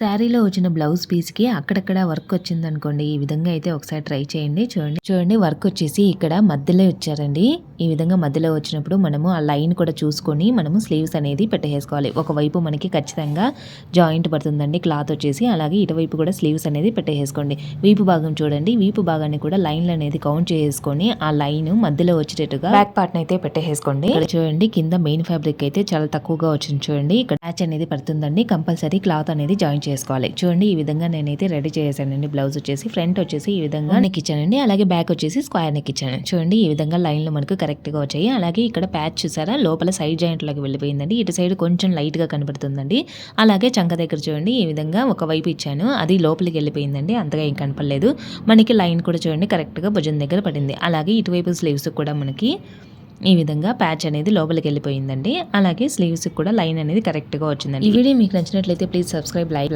శారీలో వచ్చిన బ్లౌజ్ పీస్కి అక్కడక్కడ వర్క్ వచ్చిందనుకోండి ఈ విధంగా అయితే ఒకసారి ట్రై చేయండి. చూడండి చూడండి వర్క్ వచ్చేసి ఇక్కడ మధ్యలో ఇచ్చారండి. ఈ విధంగా మధ్యలో వచ్చినప్పుడు మనము ఆ లైన్ కూడా చూసుకొని మనము స్లీవ్స్ అనేది పెట్టేసుకోవాలి. ఒకవైపు మనకి ఖచ్చితంగా జాయింట్ పడుతుందండి క్లాత్ వచ్చేసి. అలాగే ఇటువైపు కూడా స్లీవ్స్ అనేది పెట్టేసుకోండి. వీపు భాగం చూడండి. వీపు భాగాన్ని కూడా లైన్లు అనేది కౌంట్ చేసుకొని ఆ లైన్ మధ్యలో వచ్చేటట్టుగా బ్యాక్ పార్ట్ అయితే పెట్టేసుకోండి. ఇక్కడ చూడండి కింద మెయిన్ ఫ్యాబ్రిక్ అయితే చాలా తక్కువగా వచ్చింది చూడండి. ఇక్కడ మ్యాచ్ అనేది పడుతుందండి. కంపల్సరీ క్లాత్ అనేది జాయిన్ చేసుకోవాలి. చూడండి ఈ విధంగా నేనైతే రెడీ చేశానండి. బ్లౌజ్ వచ్చేసి ఫ్రంట్ వచ్చేసి ఈ విధంగా నెక్ ఇచ్చానండి అలాగే బ్యాక్ వచ్చేసి స్క్వేర్ నెక్ ఇచ్చాను చూడండి ఈ విధంగా లైన్లు మనకు కరెక్ట్గా వచ్చాయి. అలాగే ఇక్కడ ప్యాచ్ చూసారా? లోపల సైడ్ జాయింట్ వెళ్ళిపోయిందండి. ఇటు సైడ్ కొంచెం లైట్గా అలాగే చంక దగ్గర చూడండి ఈ విధంగా ఒక వైపు ఇచ్చాను. అది లోపలికి వెళ్ళిపోయిందండి. అంతగా ఏం కనపడలేదు. మనకి లైన్ కూడా చూడండి కరెక్ట్గా భుజం దగ్గర పడింది. అలాగే ఇటువైపు స్లీవ్స్ కూడా మనకి ఈ విధంగా ప్యాచ్ అనేది లోపలికి వెళ్ళిపోయిందండి. అలాగే స్లీవ్స్ కూడా లైన్ అనేది కరెక్ట్గా వచ్చిందండి. ఈ వీడియో మీకు నచ్చినట్లయితే ప్లీజ్ సబ్స్క్రైబ్ లైక్